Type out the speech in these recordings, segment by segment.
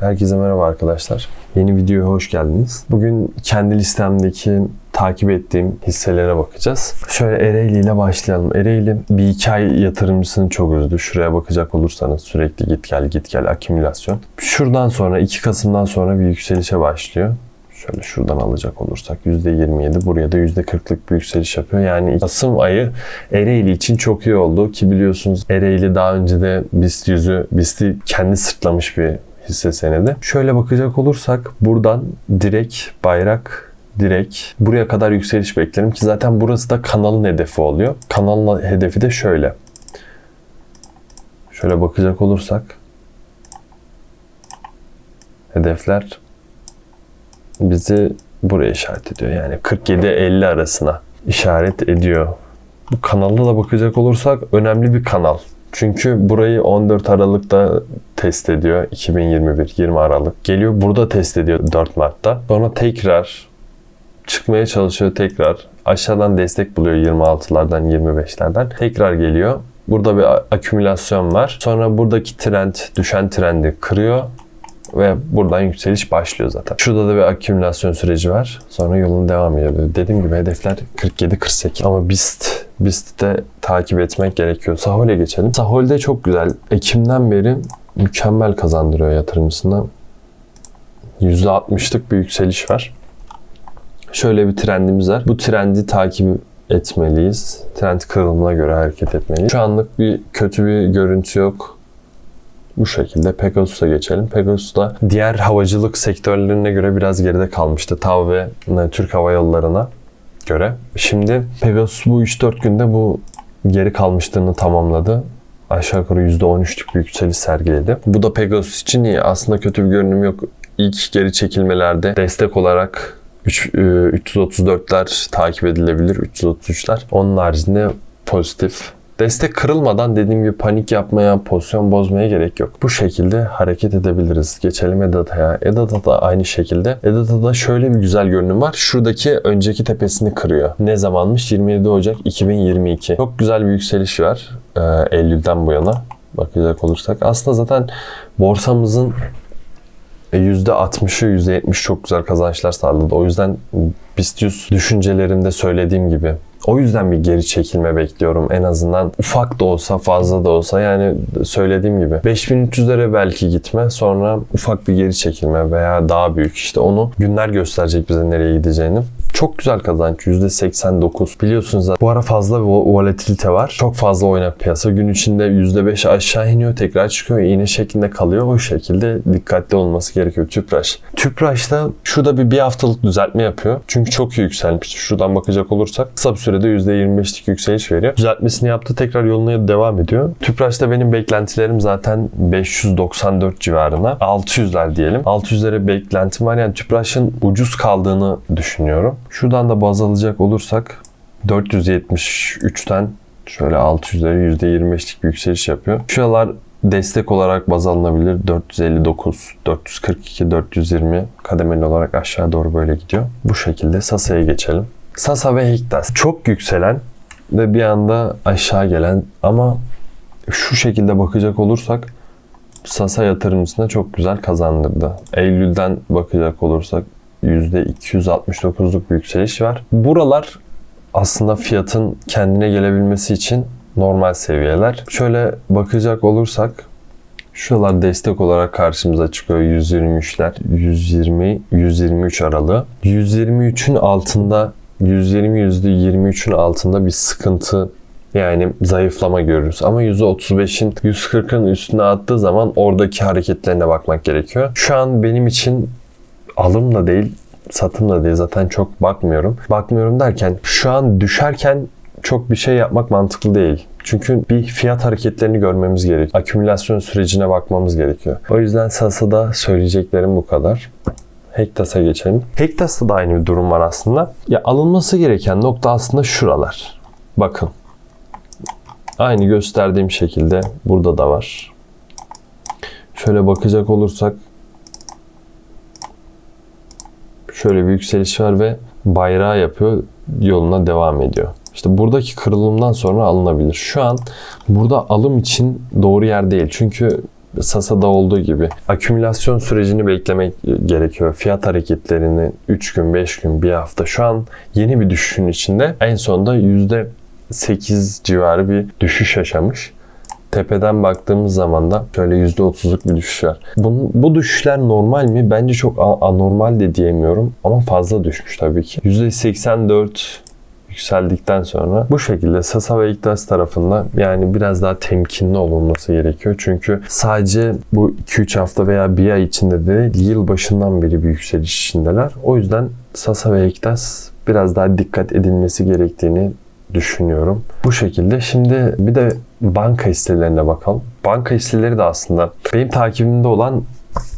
Herkese merhaba arkadaşlar. Yeni videoya hoş geldiniz. Bugün kendi listemdeki takip ettiğim hisselere bakacağız. Şöyle Ereğli ile başlayalım. Ereğli bir iki ay yatırımcısını çok üzdü. Şuraya bakacak olursanız sürekli git gel git gel akümülasyon. Şuradan sonra 2 Kasım'dan sonra bir yükselişe başlıyor. Şöyle şuradan alacak olursak %27 buraya da %40'lık bir yükseliş yapıyor. Yani Kasım ayı Ereğli için çok iyi oldu ki biliyorsunuz Ereğli daha önce de BIST yüzü BIST'i kendi sırtlamış bir hisse senedi. Şöyle bakacak olursak buradan direkt bayrak direkt buraya kadar yükseliş beklerim ki zaten burası da kanalın hedefi oluyor. Kanalın hedefi de şöyle. Şöyle bakacak olursak hedefler bizi buraya işaret ediyor. Yani 47-50 arasına işaret ediyor. Bu kanalda da bakacak olursak önemli bir kanal. Çünkü burayı 14 Aralık'ta test ediyor. 2021 20 Aralık. Geliyor burada test ediyor 4 Mart'ta. Sonra tekrar çıkmaya çalışıyor tekrar. Aşağıdan destek buluyor 26'lardan 25'lerden. Tekrar geliyor. Burada bir akümülasyon var. Sonra buradaki trend, düşen trendi kırıyor ve buradan yükseliş başlıyor zaten. Şurada da bir akümülasyon süreci var. Sonra yolun devam ediyor. Dediğim gibi hedefler 47-48 ama BIST BIST'i de takip etmek gerekiyor. Sahol'e geçelim. Sahol'de çok güzel. Ekim'den beri mükemmel kazandırıyor yatırımcısına. %60'lık bir yükseliş var. Şöyle bir trendimiz var. Bu trendi takip etmeliyiz. Trend kırılımına göre hareket etmeliyiz. Şu anlık bir kötü bir görüntü yok. Bu şekilde Pegasus'a geçelim. Pegasus da diğer havacılık sektörlerine göre biraz geride kalmıştı. TAV ve Türk Hava Yolları'na göre. Şimdi Pegasus bu 3-4 günde bu geri kalmışlığını tamamladı. Aşağı yukarı %13'lük bir yükseliş sergiledi. Bu da Pegasus için iyi. Aslında kötü bir görünüm yok. İlk geri çekilmelerde destek olarak üç- e, 334'ler takip edilebilir. 333'ler. Onun haricinde pozitif. Destek kırılmadan dediğim gibi panik yapmaya, pozisyon bozmaya gerek yok. Bu şekilde hareket edebiliriz. Geçelim EDATA'ya. EDATA da aynı şekilde. EDATA'da şöyle bir güzel görünüm var. Şuradaki önceki tepesini kırıyor. Ne zamanmış? 27 Ocak 2022. Çok güzel bir yükseliş var. Ee, Eylül'den bu yana bakacak olursak. Aslında zaten borsamızın %60'ı %70 çok güzel kazançlar sağladı. O yüzden BIST 100 düşüncelerimde söylediğim gibi o yüzden bir geri çekilme bekliyorum. En azından ufak da olsa fazla da olsa yani söylediğim gibi 5300'lere belki gitme sonra ufak bir geri çekilme veya daha büyük işte onu günler gösterecek bize nereye gideceğini. Çok güzel kazanç %89. Biliyorsunuz zaten bu ara fazla vo- volatilite var. Çok fazla oynak piyasa. Gün içinde %5 aşağı iniyor tekrar çıkıyor. iğne şeklinde kalıyor. O şekilde dikkatli olması gerekiyor. Tüpraş. Tüpraş'ta şurada bir bir haftalık düzeltme yapıyor. Çünkü çok iyi yükselmiş. Şuradan bakacak olursak kısa bir sürede %25'lik yükseliş veriyor. Düzeltmesini yaptı. Tekrar yoluna devam ediyor. Tüpraş'ta benim beklentilerim zaten 594 civarına. 600'ler diyelim. 600'lere beklentim var. Yani Tüpraş'ın ucuz kaldığını düşünüyorum. Şuradan da baz alacak olursak 473'ten şöyle 600'lere %25'lik bir yükseliş yapıyor. Şuralar destek olarak baz alınabilir. 459, 442, 420 kademeli olarak aşağı doğru böyle gidiyor. Bu şekilde Sasa'ya geçelim. Sasa ve Hiktas çok yükselen ve bir anda aşağı gelen ama şu şekilde bakacak olursak Sasa yatırımcısına çok güzel kazandırdı. Eylül'den bakacak olursak %269'luk bir yükseliş var. Buralar aslında fiyatın kendine gelebilmesi için normal seviyeler. Şöyle bakacak olursak şuralar destek olarak karşımıza çıkıyor 123'ler 120 123 aralığı 123'ün altında 120 %23'ün altında bir sıkıntı yani zayıflama görürüz. Ama %35'in 140'ın üstüne attığı zaman oradaki hareketlerine bakmak gerekiyor. Şu an benim için alım da değil, satım da değil. Zaten çok bakmıyorum. Bakmıyorum derken şu an düşerken çok bir şey yapmak mantıklı değil. Çünkü bir fiyat hareketlerini görmemiz gerekiyor. Akümülasyon sürecine bakmamız gerekiyor. O yüzden Sasa'da söyleyeceklerim bu kadar. Hektas'a geçelim. Hektas'ta da aynı bir durum var aslında. Ya alınması gereken nokta aslında şuralar. Bakın. Aynı gösterdiğim şekilde burada da var. Şöyle bakacak olursak şöyle bir yükseliş var ve bayrağı yapıyor, yoluna devam ediyor. İşte buradaki kırılımdan sonra alınabilir. Şu an burada alım için doğru yer değil. Çünkü Sasa'da olduğu gibi akümülasyon sürecini beklemek gerekiyor. Fiyat hareketlerini 3 gün, 5 gün, bir hafta. Şu an yeni bir düşüşün içinde en sonunda %8 civarı bir düşüş yaşamış. Tepeden baktığımız zaman da şöyle %30'luk bir düşüş var. Bu, bu düşüşler normal mi? Bence çok anormal de diyemiyorum ama fazla düşmüş tabii ki. %84 yükseldikten sonra bu şekilde Sasa ve İktas tarafında yani biraz daha temkinli olunması gerekiyor. Çünkü sadece bu 2-3 hafta veya bir ay içinde de yıl başından beri bir yükseliş içindeler. O yüzden Sasa ve İktas biraz daha dikkat edilmesi gerektiğini düşünüyorum. Bu şekilde şimdi bir de banka hisselerine bakalım. Banka hisseleri de aslında benim takibimde olan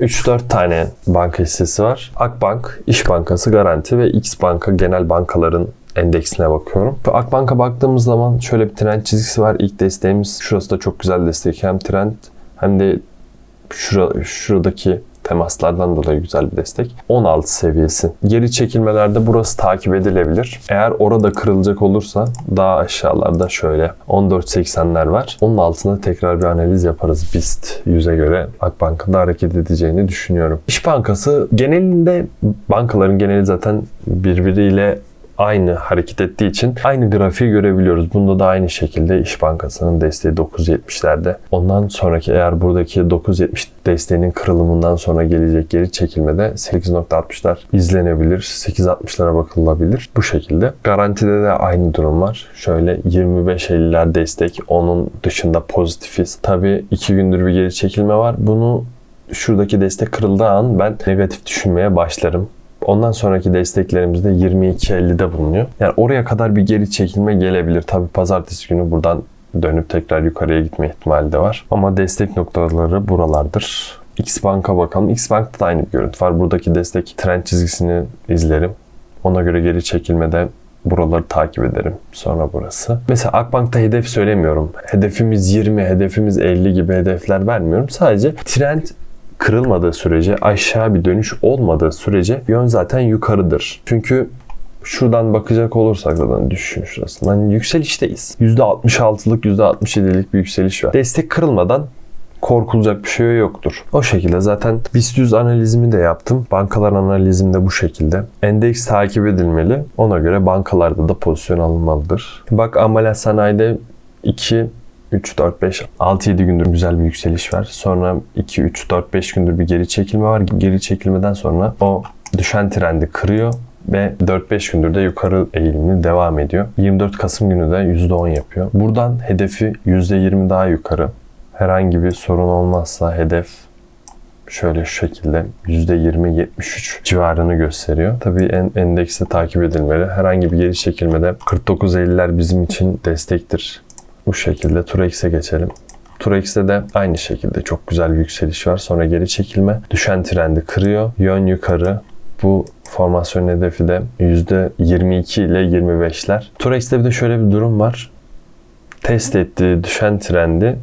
3-4 tane banka hissesi var. Akbank, İş Bankası, Garanti ve X Banka genel bankaların endeksine bakıyorum. Akbank'a baktığımız zaman şöyle bir trend çizgisi var. İlk desteğimiz şurası da çok güzel destek. Hem trend hem de şura, şuradaki temaslardan dolayı güzel bir destek. 16 seviyesi. Geri çekilmelerde burası takip edilebilir. Eğer orada kırılacak olursa daha aşağılarda şöyle 14.80'ler var. Onun altında tekrar bir analiz yaparız BIST 100'e göre Akbank'ın hareket edeceğini düşünüyorum. İş Bankası genelinde bankaların geneli zaten birbiriyle aynı hareket ettiği için aynı grafiği görebiliyoruz. Bunda da aynı şekilde İş Bankası'nın desteği 9.70'lerde. Ondan sonraki eğer buradaki 9.70 desteğinin kırılımından sonra gelecek geri çekilmede 8.60'lar izlenebilir. 8.60'lara bakılabilir. Bu şekilde. Garantide de aynı durum var. Şöyle 25.50'ler destek. Onun dışında pozitifiz. Tabii 2 gündür bir geri çekilme var. Bunu şuradaki destek kırıldığı an ben negatif düşünmeye başlarım. Ondan sonraki desteklerimiz de 22.50'de bulunuyor. Yani oraya kadar bir geri çekilme gelebilir. Tabi pazartesi günü buradan dönüp tekrar yukarıya gitme ihtimali de var. Ama destek noktaları buralardır. X Bank'a bakalım. X Bank'ta da aynı bir görüntü var. Buradaki destek trend çizgisini izlerim. Ona göre geri çekilmede buraları takip ederim. Sonra burası. Mesela Akbank'ta hedef söylemiyorum. Hedefimiz 20, hedefimiz 50 gibi hedefler vermiyorum. Sadece trend kırılmadığı sürece, aşağı bir dönüş olmadığı sürece yön zaten yukarıdır. Çünkü şuradan bakacak olursak zaten düşüşün şurasından yükselişteyiz. %66'lık, %67'lik bir yükseliş var. Destek kırılmadan korkulacak bir şey yoktur. O şekilde zaten BIST 100 analizimi de yaptım. Bankalar analizim de bu şekilde. Endeks takip edilmeli. Ona göre bankalarda da pozisyon alınmalıdır. Bak Amalat Sanayi'de 2 3, 4, 5, 6, 7 gündür güzel bir yükseliş var. Sonra 2, 3, 4, 5 gündür bir geri çekilme var. Geri çekilmeden sonra o düşen trendi kırıyor ve 4-5 gündür de yukarı eğilimli devam ediyor. 24 Kasım günü de %10 yapıyor. Buradan hedefi %20 daha yukarı. Herhangi bir sorun olmazsa hedef şöyle şu şekilde %20-73 civarını gösteriyor. Tabii en, endekste takip edilmeli. Herhangi bir geri çekilmede 49.50'ler bizim için destektir. Bu şekilde Turex'e geçelim. Turex'te de aynı şekilde çok güzel bir yükseliş var. Sonra geri çekilme. Düşen trendi kırıyor. Yön yukarı. Bu formasyon hedefi de %22 ile 25'ler. Turex'te bir de şöyle bir durum var. Test ettiği düşen trendi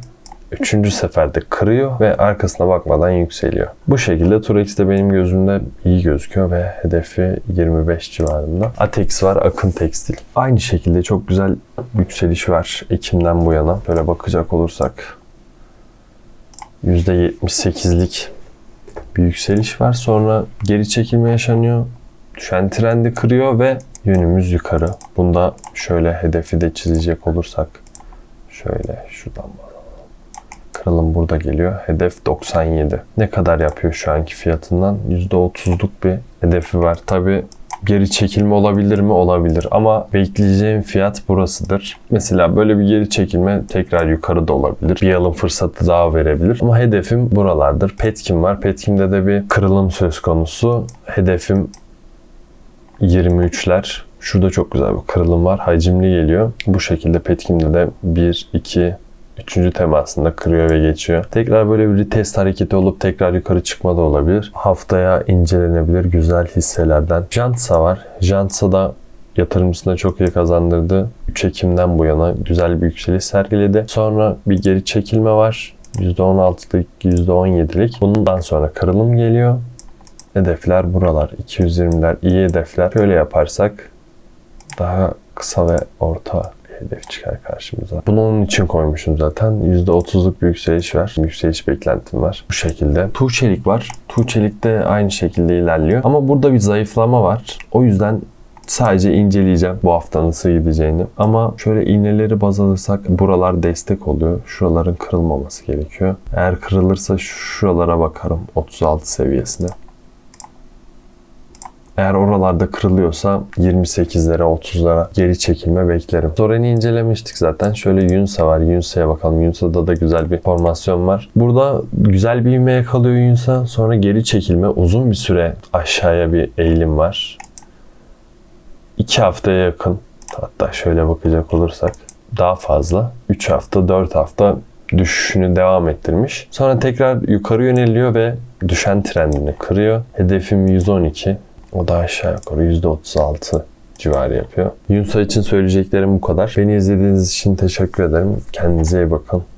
üçüncü seferde kırıyor ve arkasına bakmadan yükseliyor. Bu şekilde Turex de benim gözümde iyi gözüküyor ve hedefi 25 civarında. Atex var, Akın Tekstil. Aynı şekilde çok güzel yükseliş var Ekim'den bu yana. Böyle bakacak olursak %78'lik bir yükseliş var. Sonra geri çekilme yaşanıyor. Düşen trendi kırıyor ve yönümüz yukarı. Bunda şöyle hedefi de çizecek olursak şöyle şuradan bakalım. Kırılım burada geliyor. Hedef 97. Ne kadar yapıyor şu anki fiyatından? %30'luk bir hedefi var. Tabi geri çekilme olabilir mi? Olabilir. Ama bekleyeceğim fiyat burasıdır. Mesela böyle bir geri çekilme tekrar yukarıda olabilir. Bir alım fırsatı daha verebilir. Ama hedefim buralardır. Petkim var. Petkim'de de bir kırılım söz konusu. Hedefim 23'ler. Şurada çok güzel bir kırılım var. Hacimli geliyor. Bu şekilde Petkim'de de 1, 2, Üçüncü temasında kırıyor ve geçiyor. Tekrar böyle bir test hareketi olup tekrar yukarı çıkma da olabilir. Haftaya incelenebilir güzel hisselerden. Jantsa var. Jantsa da yatırımcısına çok iyi kazandırdı. 3 Ekim'den bu yana güzel bir yükseliş sergiledi. Sonra bir geri çekilme var. %16'lık, %17'lik. Bundan sonra kırılım geliyor. Hedefler buralar. 220'ler iyi hedefler. Şöyle yaparsak daha kısa ve orta hedef çıkar karşımıza. Bunu onun için koymuşum zaten. %30'luk bir yükseliş var. Yükseliş beklentim var. Bu şekilde. Tuğçelik var. Tuğçelik de aynı şekilde ilerliyor. Ama burada bir zayıflama var. O yüzden Sadece inceleyeceğim bu hafta nasıl gideceğini. Ama şöyle iğneleri baz alırsak buralar destek oluyor. Şuraların kırılmaması gerekiyor. Eğer kırılırsa şuralara bakarım 36 seviyesine. Eğer oralarda kırılıyorsa 28'lere 30'lara geri çekilme beklerim. Soren'i incelemiştik zaten. Şöyle Yunsa var. Yunsa'ya bakalım. Yunsa'da da güzel bir formasyon var. Burada güzel bir ivme yakalıyor Yunsa. Sonra geri çekilme. Uzun bir süre aşağıya bir eğilim var. 2 haftaya yakın hatta şöyle bakacak olursak daha fazla 3 hafta 4 hafta düşüşünü devam ettirmiş. Sonra tekrar yukarı yöneliyor ve düşen trendini kırıyor. Hedefim 112. O da aşağı yukarı %36 civarı yapıyor. Yunsa için söyleyeceklerim bu kadar. Beni izlediğiniz için teşekkür ederim. Kendinize iyi bakın.